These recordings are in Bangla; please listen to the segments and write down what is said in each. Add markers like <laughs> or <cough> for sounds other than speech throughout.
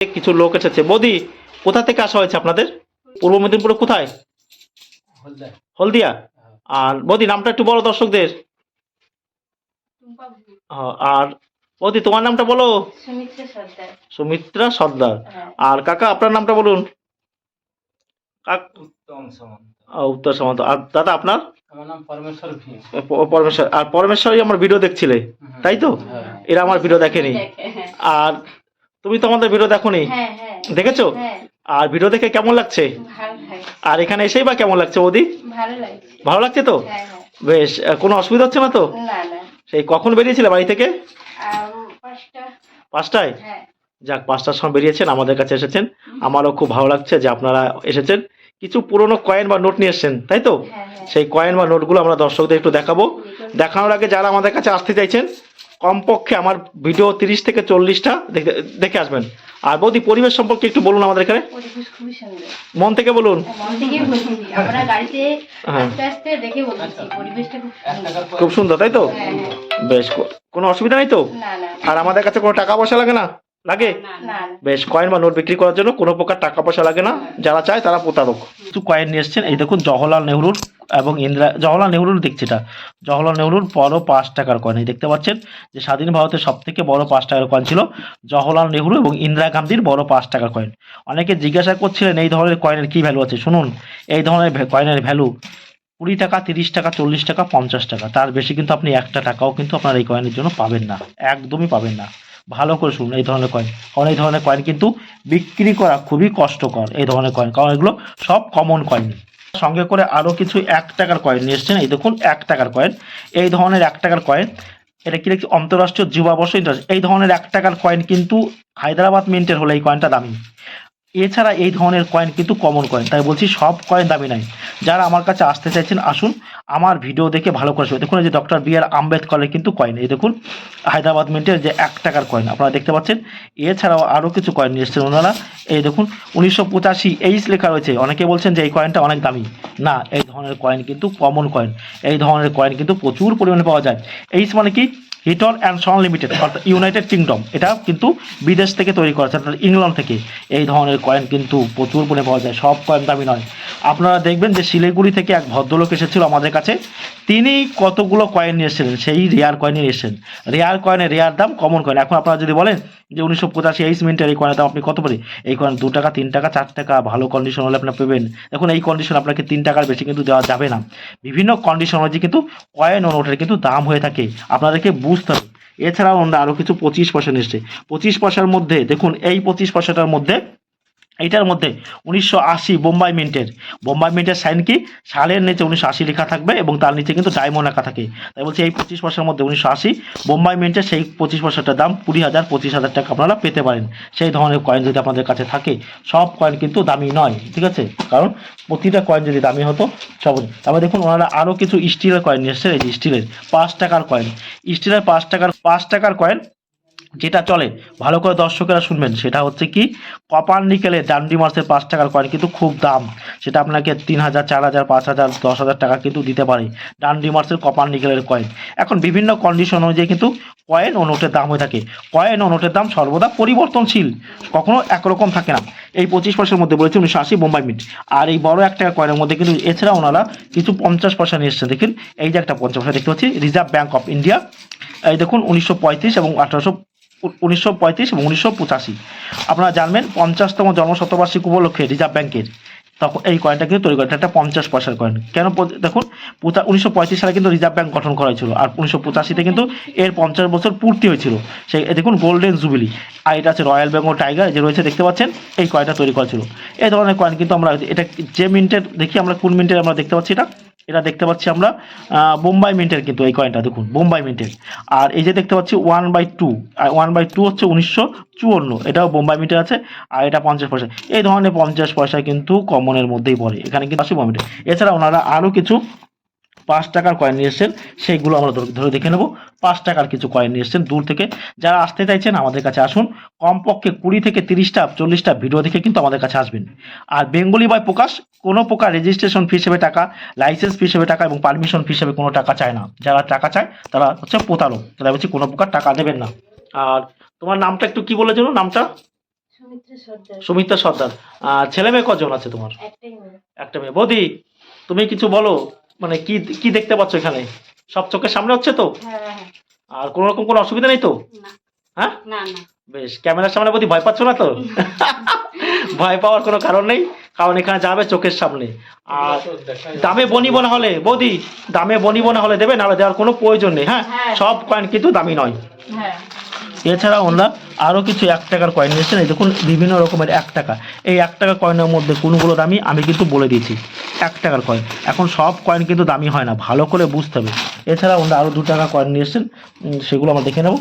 কিছু লোক এসেছে। বৌদি কোথা থেকে আসা হয়েছে আপনাদের? পূর্ব মেদিনীপুরে কোথায়? হলদিয়া। আর বৌদি নামটা একটু বলো দর্শকদের। আহ, আর বৌদি তোমার নামটা বলো। সুমিত্রা সর্দার। হ্যাঁ। আর কাকা আপনার নামটা বলুন। কাক- উত্তম সামন্ত। আহ, উত্তর সামন্ত। আর দাদা আপনার? পরমেশ্বর আর পরমেশ্বরই আমার ভিডিও দেখছিলে। তাই তো? হ্যাঁ। এরা আমার ভিডিও দেখেনি। হ্যাঁ। আর তুমি তো আমাদের ভিডিও দেখোনি। হ্যাঁ হ্যাঁ। দেখেছ? হ্যাঁ। আর ভিডিও দেখে কেমন লাগছে? আর এখানে এসেই বা কেমন লাগছে বৌদি? ভালো লাগছে। তো? বেশ কোনো অসুবিধা হচ্ছে না তো? সেই কখন বেরিয়েছিলে বাড়ি থেকে? পাঁচটায়? যাক পাঁচটার সময় বেরিয়েছেন আমাদের কাছে এসেছেন। আমারও খুব ভালো লাগছে যে আপনারা এসেছেন। কিছু পুরনো কয়েন বা নোট নিয়ে এসেছেন তাই তো? সেই কয়েন বা নোটগুলো আমরা দর্শকদের একটু দেখাবো। দেখানোর আগে যারা আমাদের কাছে আসতে চাইছেন কমপক্ষে আমার ভিডিও তিরিশ থেকে চল্লিশটা দেখে- দেখে আসবেন। আর বৌদি পরিবেশ সম্পর্কে একটু বলুন আমাদের এখানে। মন থেকে বলুন। মন থেকে বলছি। আমরা গাড়িতে হ্যাঁ। আস্তে আস্তে দেখে বলছি পরিবেশটা খুব সুন্দর। তাই তো? হ্যাঁ হ্যাঁ। বেশ কোনো অসুবিধা নেই তো? না না। আর আমাদের কাছে কোনো টাকা পয়সা লাগে না? লাগে? বেশ কয়েন বা নোট বিক্রি করার জন্য কোনো প্রকার টাকা পয়সা লাগে না। যারা চায় তারা প্রতারক। কিছু কয়েন নিয়ে এসছেন এই দেখুন জওহরলাল নেহরুর এবং ইন্দিরা, জওহরলাল নেহরুর দেখছি এটা জওহরলাল নেহরুর বড় পাঁচ টাকার কয়েন দেখতে পাচ্ছেন যে স্বাধীন ভারতের সব থেকে বড় পাঁচ টাকার কয়েন ছিল জওহরলাল নেহরু এবং ইন্দিরা গান্ধীর বড় পাঁচ টাকার কয়েন অনেকে জিজ্ঞাসা করছিলেন এই ধরনের কয়েনের কি ভ্যালু আছে? শুনুন, এই ধরনের কয়েনের ভ্যালু কুড়ি টাকা, তিরিশ টাকা, চল্লিশ টাকা, পঞ্চাশ টাকা। তার বেশি কিন্তু আপনি একটা টাকাও কিন্তু আপনার এই কয়েনের জন্য পাবেন না। একদমই পাবেন না। ভালো করে শুনুন এই ধরনের কয়েন কারণ এই ধরনের কয়েন কিন্তু বিক্রি করা খুবই কষ্টকর এই ধরনের কয়েন কারণ এগুলো সব কমন কয়েন সঙ্গে করে আরও কিছু এক টাকার কয়েন নিয়ে এসছেন। এই দেখুন, এক টাকার কয়েন এই ধরনের এক টাকার কয়েন এটা কি দেখছি অন্তরাষ্ট্রীয় যুবাবর্ষ ইন্টারেস্ট এই ধরনের এক টাকার কয়েন কিন্তু হায়দ্রাবাদ মিন্টের হলে এই কয়েনটা দামি। এছাড়া এই ধরনের কয়েন কিন্তু কমন কয়েন তাই বলছি সব কয়েন দামি নাই যারা আমার কাছে আসতে চাইছেন, আসুন। আমার ভিডিও দেখে ভালো করে শুনুন। দেখুন এই যে ডক্টর বি আর আম্বেদকরের কিন্তু কয়েন এই দেখুন, হায়দ্রাবাদ মিন্টের যে এক টাকার কয়েন আপনারা দেখতে পাচ্ছেন। এছাড়াও আরও কিছু কয়েন নিয়ে এসেছেন ওনারা এই দেখুন, উনিশশো পঁচাশি এইচ লেখা রয়েছে। অনেকে বলছেন যে এই কয়েনটা অনেক দামি। না, এই ধরনের কয়েন কিন্তু কমন কয়েন এই ধরনের কয়েন কিন্তু প্রচুর পরিমাণে পাওয়া যায়। এইচ মানে কি? হিটন অ্যান্ড সন লিমিটেড অর্থাৎ ইউনাইটেড কিংডম এটা কিন্তু বিদেশ থেকে তৈরি করা অর্থাৎ ইংল্যান্ড থেকে। এই ধরনের কয়েন কিন্তু প্রচুর পরিমাণে পাওয়া যায়, সব কয়েন দামি নয়। আপনারা দেখবেন যে শিলিগুড়ি থেকে এক ভদ্রলোক এসেছিল আমাদের কাছে তিনি কতগুলো কয়েন নিয়ে এসেছিলেন? সেই রেয়ার কয়েন নিয়ে এসেছেন। রেয়ার কয়েনের রেয়ার দাম কমন কয়েন এখন আপনারা যদি বলেন যে উনিশশো পঁচাশি এইচ মিনিটের এই কয়েনের দাম আপনি কত পারি? এই কয়েন দু টাকা, তিন টাকা, চার টাকা, ভালো কন্ডিশন হলে আপনার পেবেন। দেখুন, এই কন্ডিশন আপনাকে তিন টাকার বেশি কিন্তু দেওয়া যাবে না। বিভিন্ন কন্ডিশন অনুযায়ী কিন্তু কয়েন ও নোটের কিন্তু দাম হয়ে থাকে। আপনাদেরকে বুঝতে হবে। এছাড়াও আমরা আরও কিছু পঁচিশ পয়সা নিয়ে পঁচিশ পয়সার মধ্যে, দেখুন, এই পঁচিশ পয়সাটার মধ্যে এইটার মধ্যে উনিশশো আশি বোম্বাই মিন্টের। বোম্বাই মিন্টের সাইন কি? সালের নিচে উনিশশো আশি লেখা থাকবে এবং তার নিচে কিন্তু ডায়মন্ড লেখা থাকে। তাই বলছি এই পঁচিশ পয়সার মধ্যে উনিশশো আশি বোম্বাই মিন্টের সেই পঁচিশ পয়সাটার দাম কুড়ি হাজার, পঁচিশ হাজার টাকা আপনারা পেতে পারেন। সেই ধরনের কয়েন যদি আপনাদের কাছে থাকে, সব কয়েন কিন্তু দামি নয়, ঠিক আছে? কারণ প্রতিটা কয়েন যদি দামি হতো, সব তারপরে দেখুন ওনারা আরও কিছু স্টিলের কয়েন নিয়ে এসছে, এই যে স্টিলের পাঁচ টাকার কয়েন স্টিলের পাঁচ টাকার পাঁচ টাকার কয়েন যেটা চলে, ভালো করে দর্শকেরা শুনবেন, সেটা হচ্ছে কি কপার নিকেলের ডান্ডি মার্সের পাঁচ টাকার কয়েন কিন্তু খুব দাম। সেটা আপনাকে তিন হাজার, চার হাজার, পাঁচ হাজার, দশ হাজার টাকা কিন্তু দিতে পারে ডান্ডি মার্সের কপার নিকেলের কয়েন এখন বিভিন্ন কন্ডিশন অনুযায়ী কিন্তু কয়েন ও নোটের দাম হয়ে থাকে। কয়েন ও নোটের দাম সর্বদা পরিবর্তনশীল, কখনো একরকম থাকে না। এই পঁচিশ পয়সার মধ্যে বলেছে উনিশশো আশি বোম্বাই মিট আর এই বড় এক টাকা কয়েনের মধ্যে কিন্তু এছাড়া ওনারা কিছু পঞ্চাশ পয়সা নিয়ে এসেছেন। দেখুন, এই যে একটা পঞ্চাশ পয়সা দেখতে পাচ্ছি রিজার্ভ ব্যাঙ্ক অফ ইন্ডিয়া এই দেখুন, উনিশশো পঁয়ত্রিশ এবং আঠারোশো উনিশশো পঁয়ত্রিশ এবং উনিশশো পঁচাশি। আপনারা জানবেন পঞ্চাশতম জন্মশতবার্ষিকী উপলক্ষে রিজার্ভ ব্যাংকের তখন এই কয়েনটা কিন্তু তৈরি করে একটা পঞ্চাশ পয়সার কয়েন কেন দেখুন উনিশশো পঁয়ত্রিশ সালে কিন্তু রিজার্ভ ব্যাংক গঠন করা হয়েছিল আর উনিশশো পঁচাশিতে কিন্তু এর পঞ্চাশ বছর পূর্তি হয়েছিল। সেই দেখুন গোল্ডেন জুবিলি আর এটা আছে রয়্যাল বেঙ্গল টাইগার যে রয়েছে, দেখতে পাচ্ছেন, এই কয়েনটা তৈরি করা ছিল। এই ধরনের কয়েন কিন্তু আমরা এটা যে মিন্টের দেখি আমরা কোন মিন্টের আমরা দেখতে পাচ্ছি এটা? এটা দেখতে পাচ্ছি আমরা বোম্বাই মিন্টের কিন্তু এই কয়েনটা দেখুন, বোম্বাই মিন্টের। আর এই যে দেখতে পাচ্ছি ওয়ান বাই টু আর ওয়ান বাই টু হচ্ছে উনিশশো চুয়ান্ন, এটাও বোম্বাই মিন্টের আছে, আর এটা পঞ্চাশ পয়সা। এই ধরনের পঞ্চাশ পয়সা কিন্তু কমনের মধ্যেই পড়ে, এখানে কিন্তু আসি বোম্বাই এছাড়া ওনারা আরও কিছু পাঁচ টাকার কয়েন নিয়ে এসেছেন সেইগুলো আমরা ধরে- দেখে নেব। পাঁচ টাকার কিছু কয়েন নিয়ে এসেছেন দূর থেকে। যারা আসতে চাইছেন আমাদের কাছে আসুন। কমপক্ষে কুড়ি থেকে তিরিশটা চল্লিশটা ভিডিও দেখে কিন্তু আমাদের কাছে আসবেন। আর বেঙ্গলি বাই প্রকাশ কোনো প্রকার রেজিস্ট্রেশন ফি হিসেবে টাকা লাইসেন্স ফি হিসেবে টাকা এবং পারমিশন ফি হিসেবে কোনো টাকা চায় না। যারা টাকা চায় তারা হচ্ছে প্রতারক। তারা বলছি কোনো প্রকার টাকা দেবেন না। আর তোমার নামটা একটু কি বলে যেন নামটা? সুমিত্রা সর্দার। আর ছেলে মেয়ে কজন আছে তোমার? একটা মেয়ে। বৌদি তুমি কিছু বলো। মানে কি কি দেখতে পাচ্ছ এখানে? সব চোখের সামনে হচ্ছে তো? হ্যাঁ হ্যাঁ আর কোনো রকম কোনো অসুবিধা নেই তো? হ্যাঁ? না না। বেশ ক্যামেরার সামনে বৌদি ভয় পাচ্ছ না তো? <laughs> ভয় পাওয়ার কোনো কারণ নেই কারণ এখানে যাবে চোখের সামনে। আর দামে বনিব না হলে বৌদি দামে বনিব না হলে দেবে নাহলে দেওয়ার কোনো প্রয়োজন নেই হ্যাঁ? হ্যাঁ। সব কয়েন কিন্তু দামি নয়। হ্যাঁ। এছাড়া ওনারা আরও কিছু এক টাকার কয়েন নিয়েছেন। এই দেখুন, বিভিন্ন রকমের এক টাকা। এই এক টাকার কয়েনের মধ্যে কোনগুলো দামি, আমি কিন্তু বলে দিয়েছি। এক টাকার কয়েন এখন সব কয়েন কিন্তু দামি হয় না, ভালো করে বুঝতে হবে। এছাড়া ওনারা আরও দু টাকা কয়েন নিয়েছেন সেগুলো আমরা দেখে নেব।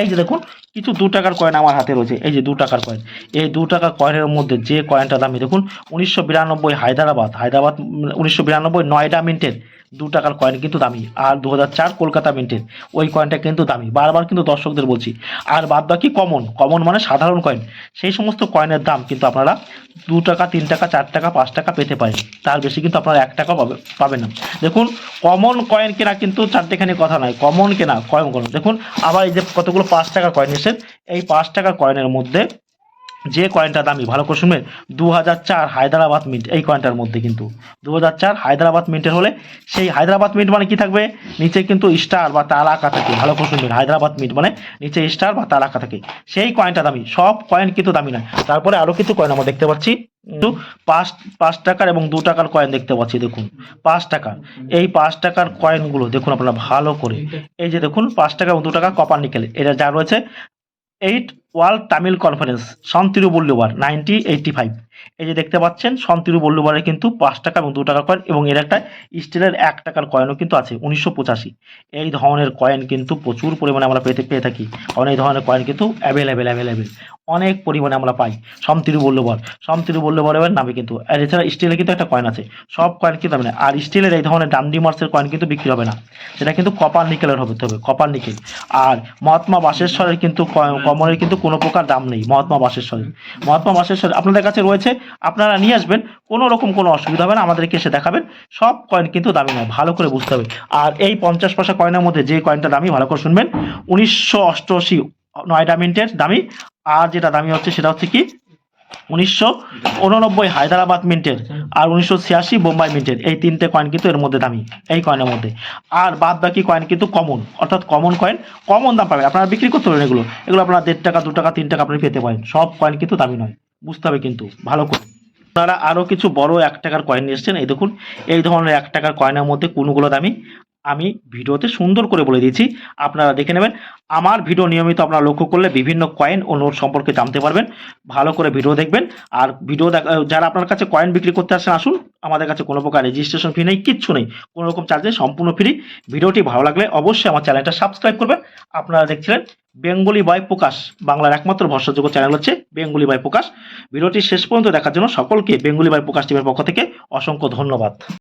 এই যে দেখুন, কিছু দু টাকার কয়েন আমার হাতে রয়েছে। এই যে দু টাকার কয়েন এই দু টাকার কয়েনের মধ্যে যে কয়েনটা দামি, দেখুন, উনিশশো বিরানব্বই হায়দ্রাবাদ। হায়দ্রাবাদ উনিশশো বিরানব্বই নয়ডা মিন্টের। দু টাকার কয়েন কিন্তু দামি। আর দু হাজার চার কলকাতা মিন্টের ওই কয়েনটা কিন্তু দামি। বারবার কিন্তু দর্শকদের বলছি। আর বাদ বাকি কমন কমন মানে সাধারণ কয়েন সেই সমস্ত কয়েনের দাম কিন্তু আপনারা দু টাকা, তিন টাকা, চার টাকা, পাঁচ টাকা পেতে পারেন। তার বেশি কিন্তু আপনারা এক টাকা পাবে পাবেন না। দেখুন কমন কয়েন কেনা কিন্তু চারটেখানি কথা নয়। কমন কেনা কয়েন কয়েন দেখুন, আবার এই যে কতগুলো পাঁচ টাকার কয়েন এসেছে, এই পাঁচ টাকার কয়েনের মধ্যে যে কয়েনটা দামি ভালো করে শুনবেন দু হাজার চার হায়দ্রাবাদ মিন্ট এই কয়েনটার মধ্যে কিন্তু। দু হাজার চার হায়দ্রাবাদ মিন্টের হলে সেই হায়দ্রাবাদ মিন্ট মানে কি থাকবে? নিচে কিন্তু স্টার বা তালাকা থাকে ভালো করে শুনবেন হায়দ্রাবাদ মিন্ট মানে নিচে স্টার বা তালাকা থাকে। সেই কয়েনটা দামি সব কয়েন কিন্তু দামি নয় তারপরে আরও কিছু কয়েন আমরা দেখতে পাচ্ছি। কিন্তু পাঁচ পাঁচ টাকার এবং দু টাকার কয়েন দেখতে পাচ্ছি দেখুন। পাঁচ টাকার এই পাঁচ টাকার কয়েনগুলো দেখুন আপনারা ভালো করে। এই যে দেখুন পাঁচ টাকা এবং দু টাকা কপার নিকেল এটা যা রয়েছে এইট ওয়ার্ল্ড তামিল কনফারেন্স সন্তিরুবল্লুবার নাইনটি এইটটি ফাইভ এই যে দেখতে পাচ্ছেন সন্তিরুবল্লুবারে কিন্তু পাঁচ টাকা এবং দু টাকার কয়েন এবং এর একটা স্টিলের এক টাকার কয়েনও কিন্তু আছে, উনিশশো পঁচাশি। এই ধরনের কয়েন কিন্তু প্রচুর পরিমাণে আমরা পেতে, পেয়ে থাকি। কারণ এই ধরনের কয়েন কিন্তু অ্যাভেলেবেল অ্যাভেলেবেল অনেক পরিমাণে আমরা পাই সমতিরুবল্লুবার সমতিরুবল্লুবারের নামে কিন্তু, আর এছাড়া স্টিলের কিন্তু একটা কয়েন আছে। সব কয়েন কিন্তু দামি না আর স্টিলের এই ধরনের ডান্ডি মার্সের কয়েন কিন্তু বিক্রি হবে না। সেটা কিন্তু কপার নিকেলের হবে হবে কপার নিকেল আর মহাত্মা বাসেশ্বরের কিন্তু ক- কমলের কিন্তু কোনো প্রকার দাম নেই, মহাত্মা বাসেশ্বরের। মহাত্মা বাসেশ্বর আপনাদের কাছে রয়েছে, আপনারা নিয়ে আসবেন, কোনো রকম কোনো অসুবিধা হবে না, আমাদেরকে এসে দেখাবেন, সব কয়েন কিন্তু দামি নয়, ভালো করে বুঝতে হবে। আর এই পঞ্চাশ পয়সা কয়েনের মধ্যে যে কয়েনটা দামি, ভালো করে শুনবেন, উনিশশো অষ্টআশি নয়ডা মিনিটের দামি, আর যেটা দামি হচ্ছে সেটা হচ্ছে কি উনিশশো উননব্বই হায়দ্রাবাদ মিন্টের আর উনিশশো ছিয়াশি বোম্বাই মিন্টের এই তিনটে কয়েন কিন্তু এর মধ্যে দামি, এই কয়েনের মধ্যে। আর বাদ বাকি কয়েন কিন্তু কমন অর্থাৎ কমন কয়েন কমন দাম পাবেন। আপনারা বিক্রি করতে পারেন এগুলো। এগুলো আপনারা দেড় টাকা, দু টাকা, তিন টাকা আপনি পেতে পারেন। সব কয়েন কিন্তু দামি নয়। বুঝতে হবে কিন্তু, ভালো করে। আপনারা আরও কিছু বড় এক টাকার কয়েন নিয়ে এসছেন। এই দেখুন, এই ধরনের এক টাকার কয়েনের মধ্যে কোনগুলো দামি? আমি ভিডিওতে সুন্দর করে বলে দিয়েছি। আপনারা দেখে নেবেন। আমার ভিডিও নিয়মিত আপনারা লক্ষ্য করলে বিভিন্ন কয়েন ও নোট সম্পর্কে জানতে পারবেন। ভালো করে ভিডিও দেখবেন। আর ভিডিও যারা আপনার কাছে কয়েন বিক্রি করতে আসেন, আসুন। আমাদের কাছে কোনো প্রকার রেজিস্ট্রেশন ফি নেই, কিচ্ছু নেই। কোনো রকম চার্জে সম্পূর্ণ ফ্রি ভিডিওটি ভালো লাগলে অবশ্যই আমার চ্যানেলটা সাবস্ক্রাইব করবেন। আপনারা দেখছিলেন বেঙ্গলি বাই প্রকাশ, বাংলার একমাত্র ভরসাযোগ্য চ্যানেল হচ্ছে বেঙ্গলি বাই প্রকাশ। ভিডিওটি শেষ পর্যন্ত দেখার জন্য সকলকে বেঙ্গলি বাই প্রকাশ টিমের পক্ষ থেকে অসংখ্য ধন্যবাদ।